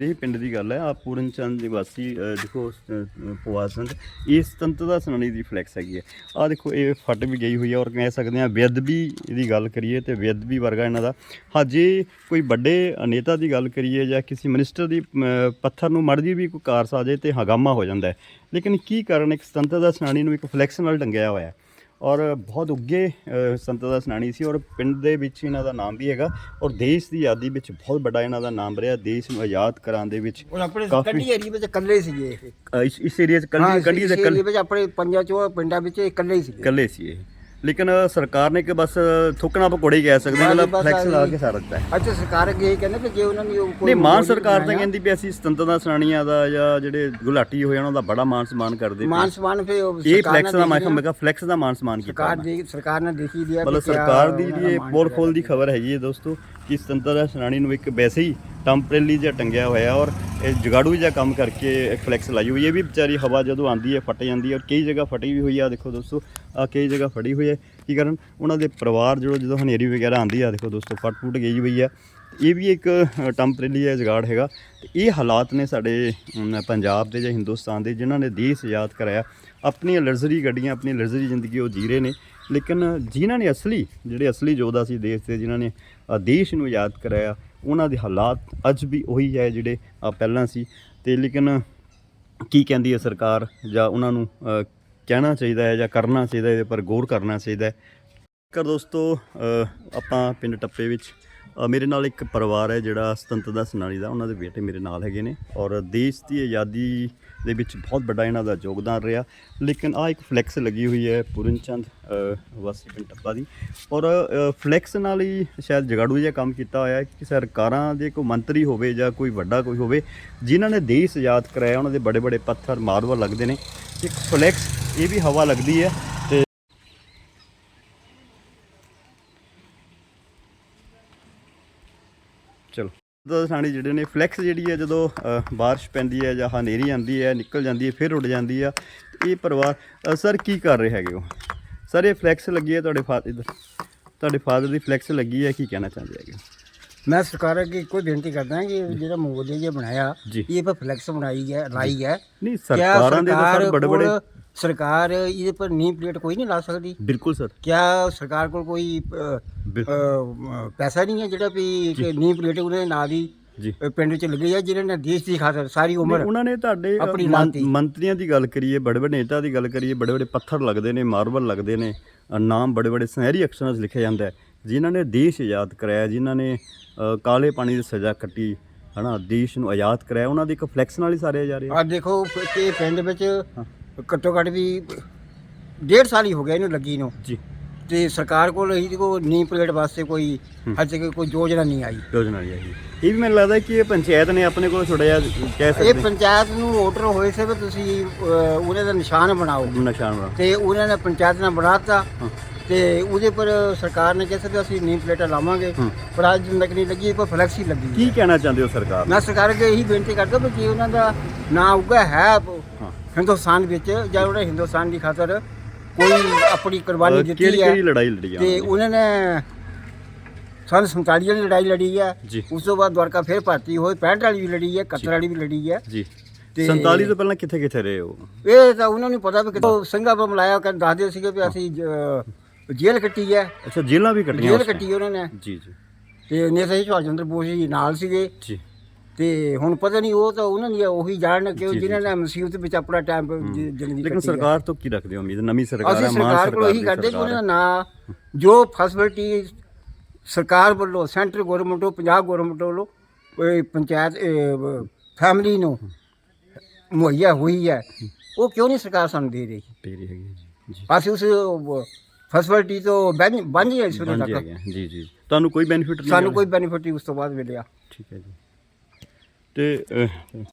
ਇਹ ਪਿੰਡ ਦੀ ਗੱਲ ਹੈ ਆ ਪੂਰਨ ਚੰਦ ਨਿਵਾਸੀ ਅ, ਦੇਖੋ ਪਵਾਸੰਦ ਇਹ ਸੁਤੰਤਰਤਾ ਦਾ ਸੁਣਾਣੀ ਦੀ ਫਲੈਕਸ ਹੈਗੀ ਹੈ। ਆ ਦੇਖੋ ਇਹ ਫਟ ਵੀ ਗਈ ਹੋਈ ਹੈ ਔਰ ਕਹਿ ਸਕਦੇ ਆ ਬੇਅਦਬੀ ਦੀ ਗੱਲ ਕਰੀਏ ਤੇ ਬੇਅਦਬੀ ਵਰਗਾ ਇਹਨਾਂ ਦਾ। ਹਾਜੇ ਕੋਈ ਵੱਡੇ ਨੇਤਾ ਦੀ ਗੱਲ ਕਰੀਏ ਜਾਂ ਕਿਸੇ ਮਿਨਿਸਟਰ ਦੀ ਅਮ, ਪੱਥਰ ਨੂੰ ਮਰਦੀ ਵੀ ਕੋਈ ਕਾਰਸ ਆ ਜਾਏ ਤੇ ਹਗਾਮਾ ਹੋ ਜਾਂਦਾ ਹੈ। ਲੇਕਿਨ ਕੀ ਕਾਰਨ ਇੱਕ ਸੁਤੰਤਰਤਾ ਦਾ ਨੂੰ ਇੱਕ ਫਲੈਕਸ ਨਾਲ ਟੰਗਿਆ ਹੋਇਆ ਹੈ? ਔਰ ਬਹੁਤ ਉੱਗੇ ਸੰਤ ਦਾ ਸੁਣਾਣੀ ਸੀ ਔਰ ਪਿੰਡ ਦੇ ਵਿੱਚ ਇਹਨਾਂ ਦਾ ਨਾਮ ਵੀ ਹੈਗਾ ਔਰ ਦੇਸ਼ ਦੀ ਆਜ਼ਾਦੀ ਵਿੱਚ ਬਹੁਤ ਵੱਡਾ ਇਹਨਾਂ ਦਾ ਨਾਮ ਰਿਹਾ ਦੇਸ਼ ਨੂੰ ਆਜ਼ਾਦ ਕਰਾਉਣ ਦੇ ਵਿੱਚ ਉਹ ਆਪਣੇ ਕੰਢੀ ਏਰੀਏ ਵਿੱਚ ਇਕੱਲੇ ਸੀਗੇ ਇਹ। ਇਸ ਇਸ ਏਰੀਆ 'ਚ ਦੇ ਕੱਲੇ ਵਿੱਚ ਆਪਣੇ ਪੰਜਾਂ ਚੋਂ ਪਿੰਡਾਂ ਵਿੱਚ ਇਕੱਲੇ ਹੀ ਸੀਗੇ। ਕੱਲੇ ਸੀ ਇਹ। ਲੇਕਿਨ ਸਰਕਾਰ ਨੇ ਕਿ ਬਸ ਥੁੱਕਣਾ ਪਕੌੜੇ ਹੀ ਕਹਿ ਸਕਦੇ ਹਾਂ ਬਸ- ਮਤਲਬ ਬਸ ਫਲੈਕਸ ਲਾ। ਕੇ ਸਾਰ ਦਿੱਤਾ ਹੈ ਤਾਂ ਸਰਕਾਰ ਅੱਗੇ ਇਹ ਕਹਿੰਦੇ ਕਿ ਜੇ ਉਹਨਾਂ ਨੇ ਉਹ ਕੋਈ ਨਹੀਂ ਮਾਨ ਸਰਕਾਰ ਤਾਂ ਕਹਿੰਦੀ ਵੀ ਅਸੀਂ ਸੁਤੰਤਰਤਾ ਸੈਨਾਨੀਆਂ ਦਾ ਜਾਂ ਜਿਹੜੇ ਗੁਲਾਟੀ ਹੋਏ ਉਹਨਾਂ ਦਾ ਬੜਾ ਮਾਨ ਸਨਮਾਨ ਕਰਦੇ ਮਾਨ। ਸਮਾਨ ਫੇ ਇਹ ਸਰਕਾਰ ਫਲੈਕਸ ਦਾ ਮੈਂ ਕਿਹਾ ਮੈਂ ਕਿਹਾ ਫਲੈਕਸ ਦਾ ਮਾਨ ਸਨਮਾਨ ਕੀਤਾ ਸਰਕਾਰ। ਦੀ ਸਰਕਾਰ ਨੇ ਦੇਖੀ ਦਿਆ ਮਤਲਬ ਸਰਕਾਰ ਦੀ ਜਿਹੜੀ ਖੋਲ ਦੀ ਖਬਰ ਹੈਗੀ ਹੈ ਦੋਸਤੋ ਕਿ ਸੁਤੰਤਰਤਾ ਸੈਨਾਨੀ ਨੂੰ ਇੱਕ ਵੈਸੇ ਹੀ ਟੈਂਪਰੇਰੀ ਜਿਹਾ ਟੰਗਿਆ ਹੋਇਆ ਔਰ ਇਹ ਜਗਾੜੂ ਜਿਹਾ ਕੰਮ ਕਰਕੇ ਇੱਕ ਫਲੈਕਸ ਲਾਈ ਹੋਈ ਹੈ। ਇਹ ਵੀ ਵਿਚਾਰੀ ਹਵਾ ਜਦੋਂ ਆਂਦੀ ਹੈ, ਫਟ ਜਾਂਦੀ ਹੈ ਔਰ ਕਈ ਜਗ੍ਹਾ ਫਟੀ ਵੀ ਹੋਈ ਆ। ਦੇਖੋ ਦੋਸਤੋ ਆ ਕਈ ਜਗ੍ਹਾ ਫੜੀ ਹੋਈ ਹੈ। ਕੀ ਕਰਨ? ਉਹਨਾਂ ਦੇ ਪਰਿਵਾਰ ਜਿਹੜਾ ਜਦੋਂ ਹਨੇਰੀ ਵਗੈਰਾ ਆਂਦੀ ਆ ਦੇਖੋ ਦੋਸਤੋ, ਫਟ ਫੁੱਟ ਗਈ ਹੋਈ ਆ। ਇਹ ਵੀ ਇੱਕ ਟੈਂਪਰੇਰੀ ਹੈ ਜਗਾੜ ਹੈਗਾ। ਤੇ ਇਹ ਹਾਲਾਤ ਨੇ ਸਾਡੇ ਪੰਜਾਬ ਦੇ ਜਾਂ ਹਿੰਦੁਸਤਾਨ ਦੇ, ਜਿਨ੍ਹਾਂ ਨੇ ਦੇਸ਼ ਆਜ਼ਾਦ ਕਰਾਇਆ। ਆਪਣੀਆਂ ਲਗਜ਼ਰੀ ਗੱਡੀਆਂ, ਆਪਣੀ ਲਗਜ਼ਰੀ ਜ਼ਿੰਦਗੀ ਉਹ ਜੀ ਰਹੇ ਨੇ। ਲੇਕਿਨ ਜਿਨ੍ਹਾਂ ਨੇ ਅਸਲੀ, ਜਿਹੜੇ ਅਸਲੀ ਯੋਧਾ ਸੀ ਦੇਸ਼ ਦੇ, ਜਿਨ੍ਹਾਂ ਨੇ ਦੇਸ਼ ਨੂੰ ਆਜ਼ਾਦ ਕਰਾਇਆ ਉਹਨਾਂ ਦੇ ਹਾਲਾਤ ਅੱਜ ਵੀ ਉਹੀ ਹੈ ਜਿਹੜੇ ਪਹਿਲਾਂ ਸੀ। ਤੇ ਲੇਕਿਨ ਕੀ ਕਹਿੰਦੀ ਹੈ ਸਰਕਾਰ? ਜਾਂ ਉਹਨਾਂ ਨੂੰ ਕਹਿਣਾ ਚਾਹੀਦਾ ਹੈ ਜਾਂ ਕਰਨਾ ਚਾਹੀਦਾ ਇਹਦੇ ਪਰ ਗੌਰ ਕਰਨਾ ਚਾਹੀਦਾ ਹੈ। ਕਰ ਦੋਸਤੋ ਆਪਾਂ ਪਿੰਡ ਟੱਪੇ ਵਿੱਚ ਮੇਰੇ ਨਾਲ ਇੱਕ ਪਰਿਵਾਰ ਹੈ ਜਿਹੜਾ ਸੁਤੰਤਰਤਾ ਸੈਨਾਨੀ ਦਾ, ਉਹਨਾਂ ਦੇ ਬੇਟੇ ਮੇਰੇ ਨਾਲ ਹੈਗੇ ਨੇ ਔਰ ਦੇਸ਼ ਦੀ ਆਜ਼ਾਦੀ ਦੇ ਵਿੱਚ ਬਹੁਤ ਵੱਡਾ ਇਹਨਾਂ ਦਾ ਯੋਗਦਾਨ ਰਿਹਾ। ਲੇਕਿਨ ਆ ਇੱਕ ਫਲੈਕਸ ਲੱਗੀ ਹੋਈ ਹੈ ਪੂਰਨ ਚੰਦ ਵਾਸੀ ਪਿੰਡ ਟੱਪਾ ਦੀ। ਔਰ ਫਲੈਕਸ ਨਾਲ ਹੀ ਸ਼ਾਇਦ ਜਗਾੜੂ ਜਿਹਾ ਕੰਮ ਕੀਤਾ ਹੋਇਆ ਹੈ ਕਿ ਸਰਕਾਰਾਂ ਦੇ ਕੋਈ ਮੰਤਰੀ ਹੋਵੇ ਜਾਂ ਕੋਈ ਵੱਡਾ ਕੋਈ ਹੋਵੇ, ਜਿਨ੍ਹਾਂ ਨੇ ਦੇਸ਼ ਆਜ਼ਾਦ ਕਰਾਇਆ, ਉਹਨਾਂ ਦੇ ਬੜੇ ਬੜੇ ਪੱਥਰ ਮਾਰਬਲ ਲੱਗਦੇ ਨੇ। ਇੱਕ ਫਲੈਕਸ ਇਹ ਵੀ ਹਵਾ ਲੱਗਦੀ ਹੈ ਤੇ ਚਲੋ ਦਸਾਣੀ ਜਿਹੜੇ ਨੇ ਫਲੈਕਸ ਜਿਹੜੀ ਹੈ ਜਦੋਂ ਬਾਰਿਸ਼ ਪੈਂਦੀ ਹੈ ਜਾਂ ਹਨੇਰੀ ਆਉਂਦੀ ਹੈ ਨਿਕਲ ਜਾਂਦੀ ਹੈ ਫਿਰ ਉੱਡ ਜਾਂਦੀ ਆ। ਇਹ ਪਰਿਵਾਰ ਸਰ ਕੀ ਕਰ ਰਹੇ ਹੈਗੇ ਹੋ? ਸਰ ਇਹ ਫਲੈਕਸ ਲੱਗੀ ਹੈ ਤੁਹਾਡੇ ਫਾਦਰ ਤੁਹਾਡੇ ਫਾਦਰ ਦੀ ਫਲੈਕਸ ਲੱਗੀ ਹੈ ਕੀ ਕਹਿਣਾ ਚਾਹੁੰਦੇ ਹੈਗੇ ਮੈਂ ਸਰਕਾਰ ਅੱਗੇ ਕੋਈ ਬੇਨਤੀ ਕਰਦਾ ਹਾਂ ਕਿ ਜਿਹੜਾ ਮੋਦੀ ਜੀ ਬਣਾਇਆ। ਇਹ ਪਰ ਫਲੈਕਸ ਬਣਾਈ ਹੈ ਲਾਈ ਹੈ। ਨਹੀਂ ਸਰਕਾਰਾਂ ਦੇ ਤਾਂ ਸਰ ਬੜੇ ਬੜੇ ਸਰਕਾਰ ਇਹਦੇ ਪਰ ਨੀ ਪਲੇਟ ਕੋਈ ਨਹੀਂ ਲਾ ਸਕਦੀ? ਬਿਲਕੁਲ ਸਰ। ਕਿਆ ਸਰਕਾਰ ਕੋਲ ਕੋਈ ਪੈਸਾ ਨਹੀਂ ਹੈ ਜਿਹੜਾ ਵੀ ਕਿ ਨੀ ਪਲੇਟ ਉਹਦੇ ਨਾਂ ਦੀ ਜੀ। ਪਿੰਡ ਵਿੱਚ ਲੱਗੀ ਹੈ ਜਿਹਨਾਂ ਨੇ ਦੇਸ਼ ਦੀ ਖਾਤਰ ਸਾਰੀ ਉਮਰ ਉਹਨਾਂ ਨੇ ਤੁਹਾਡੇ ਅ, ਆਪਣੀ ਮੰ- ਲਾਤੀ। ਮੰਤਰੀਆਂ ਦੀ ਗੱਲ ਕਰੀਏ ਬੜੇ ਬੜੇ ਨੇਤਾ ਦੀ ਗੱਲ ਕਰੀਏ ਬੜੇ ਬੜੇ ਪੱਥਰ ਲੱਗਦੇ ਨੇ ਮਾਰਬਲ ਲੱਗਦੇ ਨੇ ਅ, ਨਾਮ ਬੜੇ ਬੜੇ ਸੁਨਹਿਰੀ ਅਕਸ਼ਰਾਂ 'ਚ ਲਿਖਿਆ ਜਾਂਦਾ ਹੈ। ਜਿਨ੍ਹਾਂ ਨੇ ਦੇਸ਼ ਆਜ਼ਾਦ ਕਰਾਇਆ ਜਿਨ੍ਹਾਂ ਨੇ ਅ, ਕਾਲੇ ਪਾਣੀ ਦੀ ਸਜ਼ਾ ਕੱਟੀ ਹਨਾ ਦੇਸ਼ ਨੂੰ ਆਜ਼ਾਦ ਕਰਾਇਆ ਉਹਨਾਂ ਦੀ ਇੱਕ ਫਲੈਕਸ ਨਾਲ ਹੀ ਸਾਰੇ ਜਾ ਰਹੇ ਆ। ਆ ਦੇਖੋ ਕਿ ਪਿੰਡ ਵਿੱਚ ਘੱਟੋ ਘੱਟ ਵੀ ਡੇਢ ਸਾਲ ਹੀ ਹੋ ਗਿਆ ਇਹਨੂੰ ਲੱਗੀ ਨੂੰ। ਜੀ। ਤੇ ਸਰਕਾਰ ਕੋਲ ਇਹਦੀ ਕੋ ਨੀ ਪਲੇਟ ਵਾਸਤੇ ਕੋਈ ਅਜੇ ਤੱਕ ਕੋਈ ਯੋਜਨਾ ਨਹੀਂ ਆਈ। ਯੋਜਨਾ ਨਹੀਂ ਆਈ। ਇਹ ਵੀ ਮੈਨੂੰ ਲੱਗਦਾ ਕਿ ਇਹ ਪੰਚਾਇਤ ਨੇ ਆਪਣੇ ਕੋਲ ਥੋੜਾ ਜਿਹਾ ਕਹਿ ਇਹ ਸਕਦੇ। ਪੰਚਾਇਤ ਨੂੰ ਆਰਡਰ ਹੋਏ ਸੀ ਵੀ ਤੁਸੀਂ ਅ, ਉਹਨੇ ਦਾ ਨਿਸ਼ਾਨ ਬਣਾਓ। ਨਿਸ਼ਾਨ ਬਣਾ ਤੇ ਉਹਨਾਂ ਨੇ ਪੰਚਾਇਤ ਨੇ ਬਣਾਤਾ। ਤੇ ਉਹਦੇ ਪਰ ਸਰਕਾਰ ਨੇ ਕਿਹਾ ਸੀ ਵੀ ਅਸੀਂ ਨੀ ਪਲੇਟਾਂ ਲਾਵਾਂਗੇ। ਪਰ ਅੱਜ ਤੱਕ ਨਹੀਂ ਲੱਗੀ ਕੋਈ ਫਲੈਕਸ ਲੱਗੀ ਕੀ ਕਹਿਣਾ ਚਾਹੁੰਦੇ ਹੋ ਸਰਕਾਰ ਨੂੰ? ਮੈਂ ਸਰਕਾਰ ਅੱਗੇ ਇਹੀ ਬੇਨਤੀ ਕਰਦਾ ਵੀ ਜੇ ਉਹਨਾਂ ਦਾ ਨਾਂ ਉੱਗਾ ਹੈ ਹਾਂ। ਹਿੰਦੁਸਤਾਨ ਵਿੱਚ ਜਾਂ ਉਹਨੇ ਹਿੰਦੁਸਤਾਨ ਦੀ ਖਾਤਰ ਕੋਈ ਆਪਣੀ ਕੁਰਬਾਨੀ ਦਿੱਤੀ ਕਿਹੜੀ ਹੈ ਕਿਹੜੀ ਲੜਾਈ ਲੜੀ ਆ? ਤੇ ਉਹਨਾਂ ਨੇ ਸੰਨ 47 ਵਾਲੀ ਲੜਾਈ ਲੜੀ ਹੈ ਜੀ। ਉਸ ਤੋਂ ਬਾਅਦ ਦਵਾਰਕਾ ਫਿਰ ਭਰਤੀ ਹੋਈ 65 ਵਾਲੀ ਵੀ ਲੜੀ ਹੈ 71 ਵਾਲੀ ਵੀ ਲੜੀ ਹੈ ਜੀ। ਤੇ- 47 ਤੋਂ ਪਹਿਲਾਂ ਕਿੱਥੇ ਕਿੱਥੇ ਰਹੇ ਹੋ? ਇਹ ਤਾਂ ਉਹਨਾਂ ਨੂੰ ਪਤਾ ਵੀ ਕਿਦੋਂ ਸਿੰਘਾਂ ਪਰ ਮਲਾਇਆ ਕਰ ਦੱਸਦੇ ਸੀਗੇ ਵੀ ਅਸੀਂ ਜ- ਜੇਲ੍ਹ ਕੱਟੀ ਹੈ ਅੱਛਾ ਜੇਲਾਂ ਵੀ ਕੱਟੀਆਂ ਜੇਲ੍ਹ ਉਸ? ਕੱਟੀ ਉਹਨਾਂ ਨੇ। ਜੀ ਜੀ। ਤੇ ਨੇਤਾ ਜੀ ਜਵਾਹਰ ਚੰਦਰ ਬੋਸ ਜੀ ਨਾਲ ਸੀਗੇ। ਜੀ। ਤੇ ਹੁਣ ਪਤਾ ਨਹੀਂ ਉਹ ਤਾਂ ਉਹਨਾਂ ਦੀ ਉਹੀ ਜਾਣ ਕਿ ਉਹ ਜਿਨ੍ਹਾਂ ਨੇ ਮੁਸੀਬਤ ਵਿੱਚ ਆਪਣਾ ਟਾਈਮ ਜ਼ਿੰਦਗੀ ਲੇਕਿਨ। ਸਰਕਾਰ ਤੋਂ ਕੀ ਰੱਖਦੇ ਹੋ ਉਮੀਦ? ਨਵੀਂ ਸਰਕਾਰ ਹੈ ਮਾਨ ਸਰਕਾਰ ਕੋਲ ਇਹੀ ਦੀ ਕਰਦੇ ਕਿ ਉਹਨਾਂ। ਦਾ ਨਾਂ ਜੋ ਫੈਸਿਲਿਟੀ ਸਰਕਾਰ ਵੱਲੋਂ ਸੈਂਟਰ ਗਵਰਨਮੈਂਟ ਪੰਜਾਬ ਗਵਰਨਮੈਂਟ ਵੱਲੋਂ ਇਹ ਪੰਚਾਇਤ ਫੈਮਿਲੀ ਨੂੰ ਮੁਹੱਈਆ ਹੋਈ ਹੈ ਉਹ ਕਿਉਂ ਨਹੀਂ ਸਰਕਾਰ ਸਾਨੂੰ ਦੇ ਰਹੀ? ਤੇਰੀ ਹੈਗੀ ਹੈ ਜੀ। ਜੀ। ਅਸੀਂ ਉਸ ਫੈਸਿਲਿਟੀ ਤੋਂ ਬੰਝ ਗਏ ਇਸ ਵੇਲੇ ਤੱਕ। ਹੈਗੇ, ਜੀ ਜੀ। ਤੁਹਾਨੂੰ ਕੋਈ ਬੈਨੀਫਿਟ ਨਹੀਂ ਸਾਨੂੰ? ਕੋਈ ਬੈਨੀਫਿਟ ਉਸ ਤੋਂ ਬਾਅਦ ਮਿਲਿਆ। ਠੀਕ ਹੈ ਜੀ। ਤੇ ਅਹ,